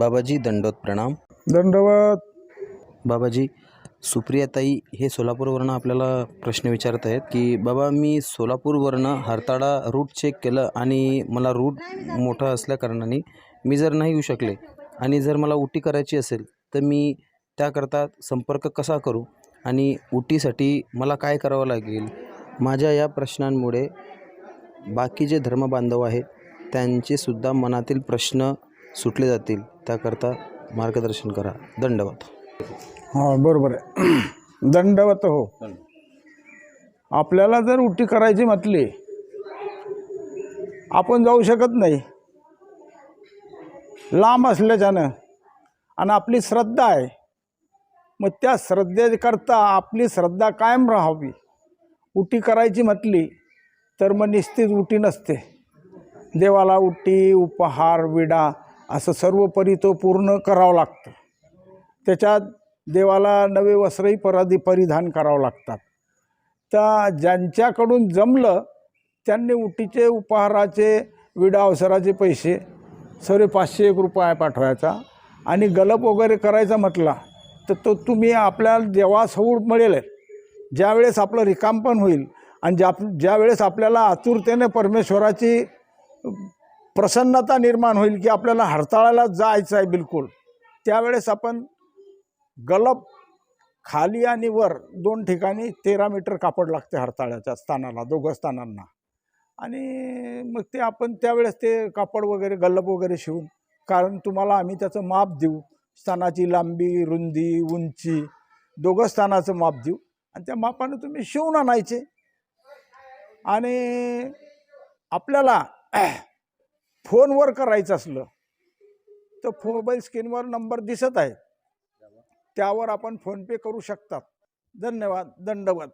बाबाजी दंडोत प्रणाम. दंडवत. बाबाजी सुप्रियाताई हे सोलापूरवरनं आपल्याला प्रश्न विचारत आहेत की बाबा मी सोलापूरवरनं हरताळा रूट चेक केलं आणि मला रूट मोठा असल्याकारणाने मी जर नाही येऊ शकले आणि जर मला उटी करायची असेल तर मी त्याकरता संपर्क कसा करू आणि उटीसाठी मला काय करावं लागेल? माझ्या या प्रश्नांमुळे बाकी जे धर्मबांधव आहेत त्यांचेसुद्धा मनातील प्रश्न सुटले जातील. त्याकरता मार्गदर्शन करा. दंडवत. हा बरोबर आहे. दंडवत हो. आपल्याला जर उटी करायची म्हटली आपण जाऊ शकत नाही. लांब असल्याच्यानं. आणि आपली श्रद्धा आहे. मग त्या श्रद्धेकरता आपली श्रद्धा कायम राहावी. उटी करायची म्हटली तर मग निश्चित उटी नसते. देवाला उटी उपहार विडा असं सर्वपरी तो पूर्ण करावं लागतं. त्याच्यात देवाला नवे वस्त्रही पराधी परिधान करावं लागतात. त्या ज्यांच्याकडून जमलं त्यांनी उटीचे उपहाराचे विडा अवसराचे पैसे सर्व पाचशे एक रुपया पाठवायचा आणि गलप वगैरे करायचा म्हटला तर तो तुम्ही आपल्याला जेव्हा सौड मिळेल. ज्यावेळेस आपलं रिकाम पण होईल आणि ज्या ज्यावेळेस आपल्याला आतुरतेने परमेश्वराची प्रसन्नता निर्माण होईल की आपल्याला हरताळाला जायचं आहे बिलकुल. त्यावेळेस आपण गलप खाली आणि वर दोन ठिकाणी तेरा मीटर कापड लागते हरताळ्याच्या स्थानाला दोघं स्थानांना. आणि मग ते आपण त्यावेळेस ते कापड वगैरे गल्लप वगैरे शिवून कारण तुम्हाला आम्ही त्याचं माप देऊ. स्थानाची लांबी रुंदी उंची दोघं स्थानाचं माप देऊ. आणि त्या मापानं तुम्ही शिवून आणायचे. आणि आपल्याला फोनवर करायचं असलं तर मोबाईल स्क्रीनवर नंबर दिसत आहे त्यावर आपण फोनपे करू शकतात. धन्यवाद. दंडवत.